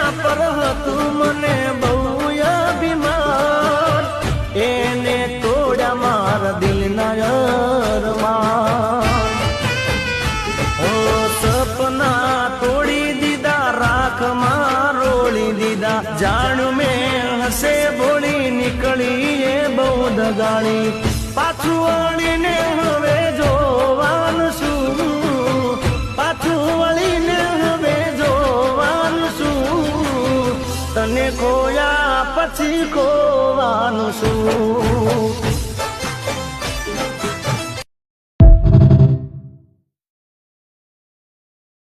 એના પર હતું મને બહુ અભિમાન. એને તોડ્યા મારા દિલના અરમાન ઓ સપના તોડી દીધા રાખમાં રોળી દીધા. જાણ મેં હસે ભોળી, નીકળી એ બહુ દગાણી પાછું તને ખોયા પછી ખોવાનું શું?